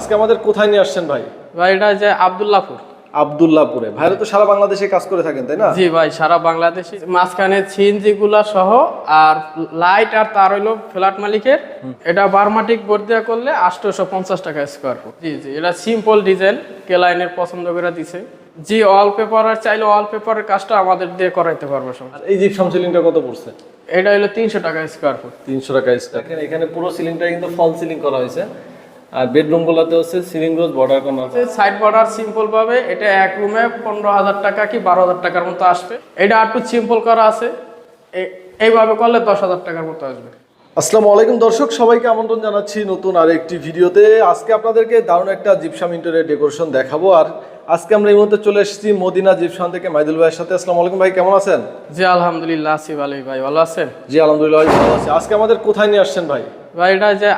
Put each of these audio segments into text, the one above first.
আজকে আমাদের কোথায় নিয়ে আসছেন ভাই? ভাই এটা যে আবদুল্লাপুর আবদুল্লাহপুরে। ভাইরা তো সারা বাংলাদেশে কাজ করে থাকেন তাই না? জি ভাই সারা বাংলাদেশে। মাঝখানে সিএনজি গুলা সহ আর লাইট আর তার হইল ফ্ল্যাট মালিকের। এটা বারমাটিক বোর্ড দেওয়া করলে আটশোশো পঞ্চাশ টাকা স্কোয়ার ফুট জি জি এটা সিম্পল ডিজাইন কে লাইনের পছন্দ করে দিছে। জি অল পেপার আর চাইলে অল পেপারের কাজটা আমাদের দিয়ে করাইতে পারব সব। আর এই জিপসাম সিলিংটা কত পড়ছে? এটা হলো তিনশো টাকা স্কোয়ার ফুট তিনশো টাকা দেখেন এখানে পুরো সিলিংটা কিন্তু ফল সিলিং করা হয়েছে। আর বেডরুম গুলোতে হচ্ছে সিলিং রোজ বর্ডার আছে সাইড বর্ডার সিম্পল পাবে এটা এক রুমে পনেরো হাজার টাকা কি বারো হাজার টাকার মতো আসবে। এটা একটু সিম্পল করা আছে এ- এইভাবে করলে দশ হাজার টাকার মতো আসবে। আসসালামু আলাইকুম দর্শক সবাইকে আমন্ত্রণ জানাচ্ছি নতুন আর একটি ভিডিওতে। আজকে আপনাদেরকে দারুণ একটা জিপসাম ইন্টারিয়ার ডেকোরেশন দেখাবো আর আজকে আমরা এই মুহূর্তে চলে এসেছি মদিনা জিপসাম থেকে মাইদুল ভাইয়ের সাথে। আসসালামু আলাইকুম ভাই কেমন আছেন? জি আলহামদুলিল্লাহ আসিফ আলী ভাই ভালো আছেন? জি আলহামদুলিল্লাহ ভাই ভালো আছি। আজকে আমাদের কোথায় নিয়ে আসছেন ভাই? ভাই এটা যে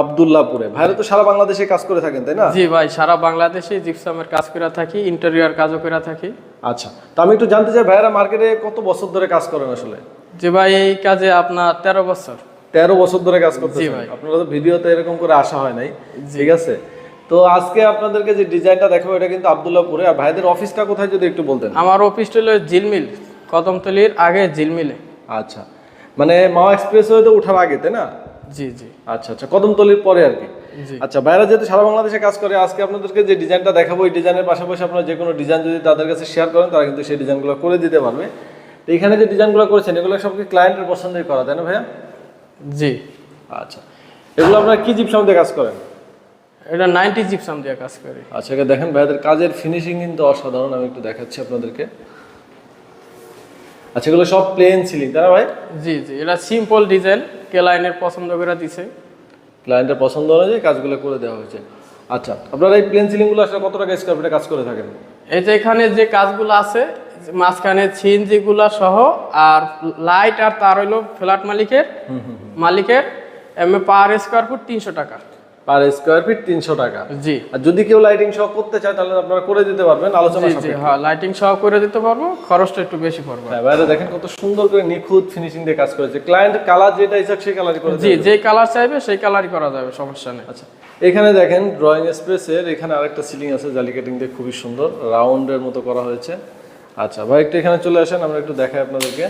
আবদুল্লাপুর আবদুল্লাহপুরে। ভাইরা তো সারা বাংলাদেশে কাজ করে থাকেন তাই না? জি ভাই সারা বাংলাদেশে জিপসামের কাজ করে থাকি ইন্টেরিয়র কাজও করে থাকি। আচ্ছা তো আমি একটু জানতে চাই ভাইরা মার্কেটে কত বছর ধরে কাজ করেন আসলে? জি ভাই এই কাজে আপনার তেরো বছর। তেরো বছর ধরে কাজ করতে জি ভাই। আপনারা তো ভিডিওতে এরকম করে আসা হয় নাই ঠিক আছে? তো আজকে আপনাদেরকে যে ডিজাইনটা দেখাবো এটা কিন্তু আবদুল্লাহপুরে। আর ভাইদের অফিসটা কোথায় যদি একটু বলতেন? আমার অফিসটা হলো জিলমিল কদমতলির আগে জিলমিলে আচ্ছা মানে মাওয়া এক্সপ্রেস হয়ে তো ওঠার আগে তাই না? জি জি। আচ্ছা আচ্ছা কদমতলির পরে আর কি। আচ্ছা বাইরে যেহেতু সারা বাংলাদেশে কাজ করে আজকে আপনাদেরকে যে ডিজাইনটা দেখাবো এই ডিজাইনের পাশাপাশি আপনারা যে কোনো ডিজাইন যদি তাদের কাছে শেয়ার করেন তারা কিন্তু সেই ডিজাইনগুলো করে দিতে পারবে। তো এখানে যে ডিজাইনগুলো করেছেন এগুলো সব কি ক্লায়েন্টের পছন্দই করা তাই না ভাইয়া? জি। আচ্ছা এগুলো আপনারা কি জিপসাম দিয়ে কাজ করেন? এটা নাইনটি জিপসাম দিয়ে কাজ করি। আচ্ছা দেখেন ভাইদের কাজের ফিনিশিং কিন্তু অসাধারণ আমি একটু দেখাচ্ছি আপনাদেরকে। আচ্ছা এগুলো সব প্লেন সিলিং না ভাই? জি জি এটা সিম্পল ডিজাইন কে লাইনের পছন্দ করে দিছে। ক্লায়েন্টের পছন্দ অনুযায়ী কাজগুলো করে দেওয়া হয়েছে। আচ্ছা আপনারা এই প্লেন সিলিংগুলো আসলে কত টাকা স্কোয়ার ফিটে কাজ করে থাকেন? এই যে এখানে যে কাজগুলো আছে মাঝখানে সিএনজি গুলা সহ আর লাইট আর তার হইল ফ্ল্যাট মালিকের। মালিকের এমএ পার স্কোয়ার ফুট তিনশো টাকা। পার স্কোয়ার ফিট তিনশো টাকা। জি। আর যদি কেউ লাইটিং সহ করতে চায় তাহলে আপনারা করে দিতে পারবেন আলোচনা সাপেক্ষে। হ্যাঁ লাইটিং সহ করে দিতে পারব খরচটা একটু বেশি পড়বে। হ্যাঁ বাইরে দেখেন কত সুন্দর করে নিখুঁত ফিনিশিং দিয়ে কাজ করেছে। ক্লায়েন্ট কালার যেটা ইচ্ছা সেই কালারই করে জি। যে কালার চাইবে সেই কালারই করা যাবে সমস্যা নেই। আচ্ছা এখানে দেখেন ড্রয়িং স্পেসের এখানে আরেকটা সিলিং আছে জালি কাটিং দিয়ে খুবই সুন্দর রাউন্ডের মতো করা হয়েছে। আচ্ছা ভাই একটু এখানে চলে আসেন আমরা একটু দেখাই আপনাদেরকে।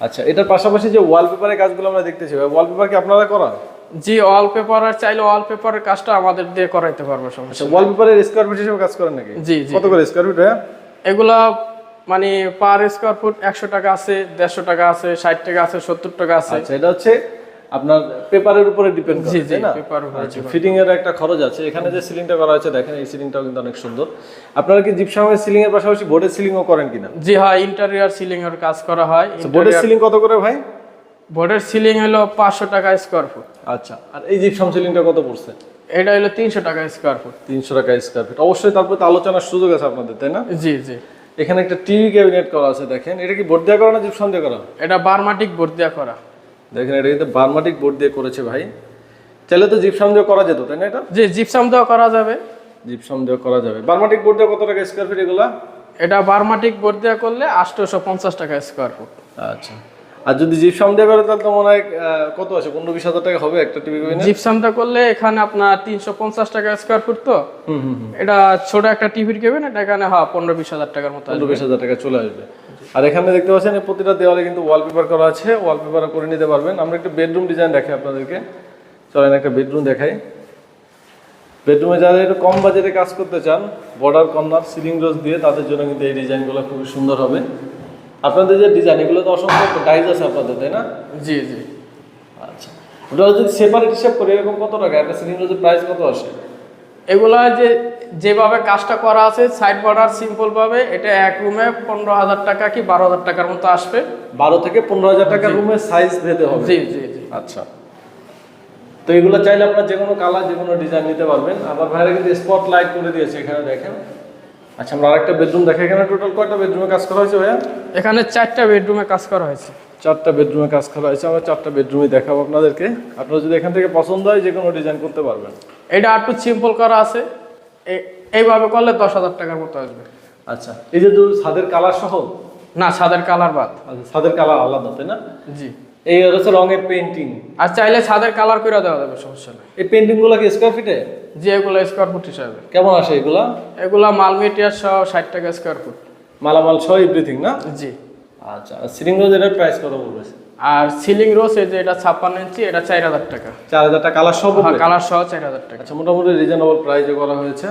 আচ্ছা এটার পাশাপাশি যে ওয়ালপেপারের কাজগুলো আমরা দেখতেছি ভাই ওয়ালপেপার কি আপনারা করান? জি অল পেপার আর চাইলে অল পেপারের কাজটা আমাদের দিয়ে করাইতে পারব সমস্যা আচ্ছা ওয়ালপেপারের স্কোয়ার ফিট হিসেবে কাজ করেন নাকি? জি জি। কত করে স্কোয়ার ফিট ভাইয়া? এগুলা মানে পার স্কোয়ার ফুট একশো টাকা আছে দেড়শো টাকা আছে ষাট টাকা আছে সত্তর টাকা আছে। আচ্ছা এটা হচ্ছে আপনার পেপারের উপরে ডিপেন্ড করে তাই না? পেপার উপর আচ্ছা ফিটিং এর একটা খরচ আছে। এখানে যে সিলিংটা করা হয়েছে দেখেন এই সিলিংটাও কিন্তু অনেক সুন্দর। আপনারা কি জিপসামের সিলিং এর পাশাপাশি বোর্ডের সিলিংও করেন কিনা? জি হ্যাঁ ইন্টেরিয়র সিলিং এর কাজ করা হয়। বোর্ডের সিলিং কত করে ভাই? বোর্ডের সিলিং হলো পাঁচশো টাকা স্কোয়ার ফুট আচ্ছা আর এই জিপসাম সিলিংটা কত পড়ছে? এটা হলো তিনশো টাকা স্কোয়ার ফুট তিনশো টাকা স্কোয়ার ফিট অবশ্যই তারপরে তো আলোচনার সুযোগ আছে আপনাদের তাই না? জি জি। এখানে একটা টিভি ক্যাবিনেট করা আছে দেখেন। এটা কি বোর্ড দিয়ে করা না জিপসাম দিয়ে করা? এটা বারমাটিক বোর্ড দেওয়া করা। দেখেন এটা কিন্তু বার্মাটিক বোর্ড দিয়ে করেছে ভাই। চাইলে তো জিপসাম দিয়ে করা যেত তাই না এটা? জি জিপসাম দেওয়া করা যাবে। জিপসাম দিয়ে করা যাবে। বার্মাটিক বোর্ড দিয়ে কত টাকা স্কোয়ার ফিট এগুলা? এটা বারমাটিক বোর্ড দেওয়া করলে আটশোশো পঞ্চাশ টাকা স্কোয়ার ফুট আচ্ছা। আর যদি জিপসাম দিয়ে করে তাহলে তো মনে হয় কত আছে? পনেরো বিশ হাজার টাকা হবে একটা টিভি ক্যাবিনেট জিপসামটা করলে এখানে আপনার তিনশো পঞ্চাশ টাকা স্কোয়ার ফুট তো। হুম হুম হুম। এটা ছোট একটা টিভির কেবিন এটা এখানে হ্যাঁ পনেরো বিশ হাজার টাকার মতো পনেরো বিশ হাজার টাকা চলে আসবে। আর এখানে দেখতে পাচ্ছেন প্রতিটা দেওয়ালে কিন্তু ওয়ালপেপার করা আছে ওয়ালপেপার করে নিতে পারবেন। আমরা একটা বেডরুম ডিজাইন দেখাই আপনাদেরকে। চলেন একটা বেডরুম দেখাই। বেডরুমে যারা একটু কম বাজেটে কাজ করতে চান বর্ডার কর্নার সিলিং রোজ দিয়ে তাদের জন্য কিন্তু এই ডিজাইনগুলো খুবই সুন্দর হবে। আপনাদের যে ডিজাইন এগুলো তো অসংখ্য ডাইজ আছে আপনাদের তাই না? জি জি। আচ্ছা। ওটা যদি সেপারেট হিসাব করি এরকম কত টাকা? একটা সিলিং রোজের প্রাইস কত আসে? এগুলা যে যেভাবে কাজটা করা আছে সাইড বর্ডার সিম্পল ভাবে এটা এক রুমে পনেরো হাজার টাকা কি বারো হাজার টাকার মতো আসবে। বারো থেকে পনেরো হাজার টাকা রুমের সাইজ ভেদে হবে। জি জি জি। আচ্ছা। তো এগুলো চাইলে আপনারা যে কোনো কালার যে কোনো ডিজাইন নিতে পারবেন। আবার ভাইরা কিন্তু স্পট লাইট করে দিয়েছে এখানে দেখেন। আচ্ছা আমরা আরেকটা বেডরুম দেখে এখানে টোটাল কয়টা বেডরুমে কাজ করা হয়েছে ভাইয়া? এখানে চারটা বেডরুমে কাজ করা হয়েছে। চারটা বেডরুমে কাজ করা হয়েছে। আমরা চারটা বেডরুমে দেখাবো আপনাদেরকে। আপনারা যদি এখান থেকে পছন্দ হয় যে কোনো ডিজাইন করতে পারবেন। এটা একটু সিম্পল করা আছে। এইভাবে করলে দশ হাজার টাকার মতো আসবে। আচ্ছা এই যে দু ছাদের কালার সহ? না ছাদের কালার বাদ। আচ্ছা ছাদের কালার আলাদা তাই না? জি। এই হচ্ছে রঙের পেন্টিং আর চাইলে ছাদের কালার করে দেওয়া যাবে সমস্যা নেই। এই পেন্টিংগুলো কি স্কোয়ার ফিটে যে এগুলো স্কোয়ার ফুট হিসাবে। কেমন আসে এগুলা? এগুলা মাল মেটেরিয়াল সহ ষাট টাকা স্কোয়ার ফুট মালামাল সহ এভরিথিং না? জি। আচ্ছা সিলিং রোজ এটার প্রাইস কত বলবে আর সিলিং রোজ এই যে এটা ছাপ্পান্ন ইঞ্চি এটা চার হাজার টাকা। চার হাজার টাকা কালার সব হ্যাঁ কালার সহ চার হাজার টাকা। আচ্ছা মোটামুটি রিজনেবল প্রাইসে করা হয়েছে।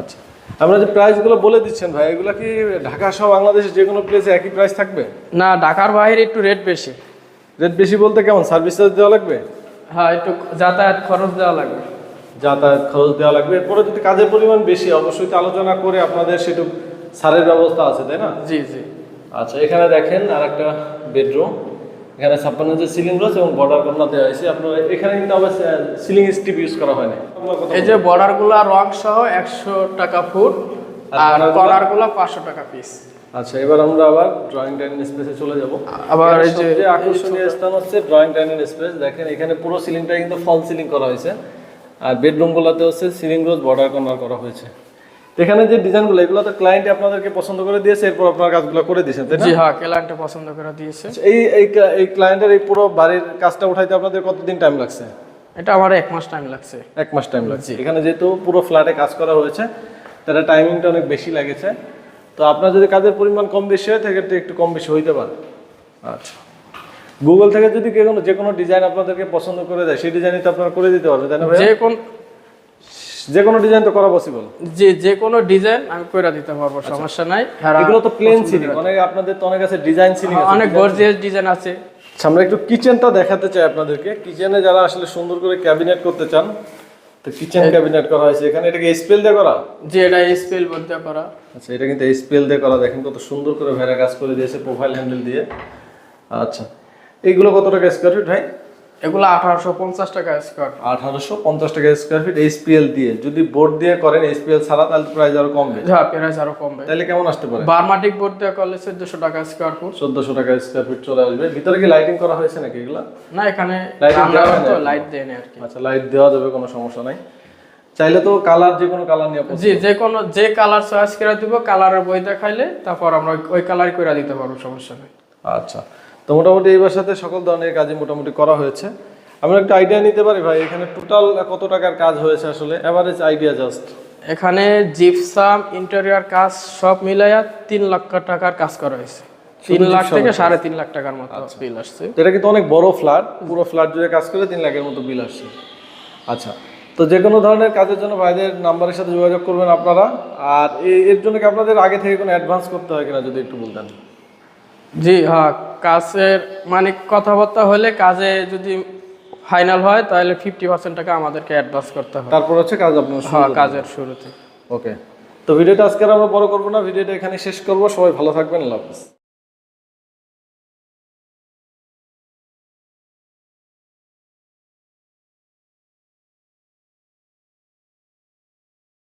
আচ্ছা আমরা যে প্রাইসগুলো বলে দিচ্ছেন ভাই এগুলো কি ঢাকা সহ বাংলাদেশের যে কোনো প্লেসে একই প্রাইস থাকবে? না ঢাকার বাইরে একটু রেট বেশি। রেট বেশি বলতে কেমন? সার্ভিস চার্জ দেওয়া লাগবে? হ্যাঁ একটু যাতায়াত খরচ দেওয়া লাগবে। যাতায়াত খরচ দেওয়া লাগবে। এরপরে যদি কাজের পরিমাণ বেশি অবশ্যই তো আলোচনা করে আপনাদের সেটু সারের ব্যবস্থা আছে তাই না? জি জি। আচ্ছা এখানে দেখেন আর একটা বেডরুম। এখানে ছাপ্পান্ন ইঞ্চি সিলিং রয়েছে এবং বর্ডার কর্নার দেওয়া হয়েছে। আপনার এখানে কিন্তু আবার সিলিং স্টিপ ইউজ করা হয়নি। এই যে বর্ডারগুলা রং সহ একশো টাকা ফুট আর আরগুলা? পাঁচশো টাকা পিস আচ্ছা এবার আমরা আবার ড্রয়িং ডাইনিং স্পেসে চলে যাব। আবার এই যে- আকর্ষণীয় স্থান হচ্ছে ড্রয়িং ডাইনিং স্পেস দেখেন এখানে পুরো সিলিংটা কিন্তু ফল সিলিং করা হয়েছে। আর বেডরুমগুলোতে হচ্ছে সিলিং রোজ বর্ডার কর্নার করা হয়েছে। এখানে যে ডিজাইনগুলো এগুলো তো ক্লায়েন্ট আপনাদেরকে পছন্দ করে দিয়েছে এরপর আপনার কাজগুলো করে দিয়েছেন তাই না? জি হ্যাঁ ক্লায়েন্টটা পছন্দ করে দিয়েছে। আচ্ছা, এই এই এই ক্লায়েন্টের এই পুরো বাড়ির কাজটা উঠাইতে আপনাদের কতদিন টাইম লাগছে? এটা আমার এক মাস টাইম লাগছে। এক মাস টাইম লাগছে। এখানে যেহেতু পুরো ফ্ল্যাটে কাজ করা হয়েছে তারা টাইমিংটা অনেক বেশি লেগেছে। তো আপনার যদি কাজের পরিমাণ কম বেশি হয় সেক্ষেত্রে একটু কম বেশি হইতে পারে। আচ্ছা। গুগল থেকে যদি কেউ কোনো যে কোনো ডিজাইন আপনাদেরকে পছন্দ করে দেয় সেই ডিজাইনই তো আপনারা করে দিতে পারবেন তাই না? যে কোন যে কোনো ডিজাইন তো করা পসিবল যে যে কোনো ডিজাইন আমি করে দিতে পারব সমস্যা নাই। এগুলো তো প্লেন সিলিং অনেক আপনাদের তো অনেক আছে ডিজাইন সিলিং আছে অনেক গর্জিয়াস ডিজাইন আছে। আচ্ছা, আমরা একটু কিচেনটা দেখাতে চাই আপনাদেরকে। কিচেনে যারা আসলে সুন্দর করে ক্যাবিনেট করতে চান তো কিচেন ক্যাবিনেট করা হয়েছে। এখানে এটাকে স্পেল দিয়ে করা? যে এটা স্পেল বলতে করা। আচ্ছা এটা কিন্তু স্পেল দিয়ে করা। দেখেন কত সুন্দর করে ভেড়া কাজ করে দিয়েছে প্রোফাইল হ্যান্ডেল দিয়ে। আচ্ছা। এইগুলো কত টাকা স্কোয়ার ফিট ভাই? এগুলো আঠারোশো পঞ্চাশ টাকা স্কোয়ার আঠারোশো পঞ্চাশ টাকা স্কোয়ার ফিট এইচপিএল দিয়ে। যদি বোর্ড দিয়ে করেন এইচপিএল ছাড়া তাহলে প্রাইস আরও কমবে। হ্যাঁ প্রাইস আরও কমবে। তাহলে কেমন আসতে পারে? বারমাটিক বোর্ড দেওয়া করলে চোদ্দশো টাকা স্কোয়ার ফুট চোদ্দশো টাকা স্কোয়ার ফিট চলে আসবে। ভিতরে কি লাইটিং করা হয়েছে নাকি এগুলা? না এখানে লাইট দেয় না আর কি। আচ্ছা লাইট দেওয়া যাবে কোনো সমস্যা নাই। চাইলে তো কালার যে কোনো কালার নিয়ে জি যে কোনো যে কালার চয়েস করে দিব কালারের বই দেখাইলে তারপর আমরা ওই- ওই কালার করে দিতে পারব সমস্যা নেই। আচ্ছা। তো মোটামুটি এই বাসাতে সকল ধরনের কাজই মোটামুটি করা হয়েছে। আমরা একটা আইডিয়া নিতে পারি ভাই এখানে টোটাল কত টাকার কাজ হয়েছে আসলে? এভারেজ আইডিয়া জাস্ট এখানে জিপসাম ইন্টেরিয়র কাজ সব মিলাইয়া তিন লাখ টাকার কাজ করা হয়েছে। তিন লাখ থেকে সাড়ে তিন লাখ টাকার মতো। বিল আসছে। এটা কিন্তু অনেক বড় ফ্ল্যাট পুরো ফ্ল্যাট জুড়ে কাজ করে তিন লাখের মতো বিল আসছে। আচ্ছা তো যে কোনো ধরনের কাজের জন্য ভাইদের নাম্বারের সাথে যোগাযোগ করবেন আপনারা। আর এর জন্য কি আপনাদের আগে থেকে কোনো অ্যাডভান্স করতে হয় কিনা যদি একটু বলতেন? জি হ্যাঁ কাজের মানে কথাবার্তা হলে কাজে যদি ফাইনাল হয় তাহলে ফিফটি পার্সেন্ট টাকা আমাদেরকে অ্যাডভান্স করতে হবে। তারপর হচ্ছে কাজ আপনার হ্যাঁ কাজের শুরুতে। ওকে তো ভিডিওটা আজকে আমরা বড় করব না ভিডিওটা এখানে শেষ করব। সবাই ভালো থাকবেন আল্লাহ হাফিজ।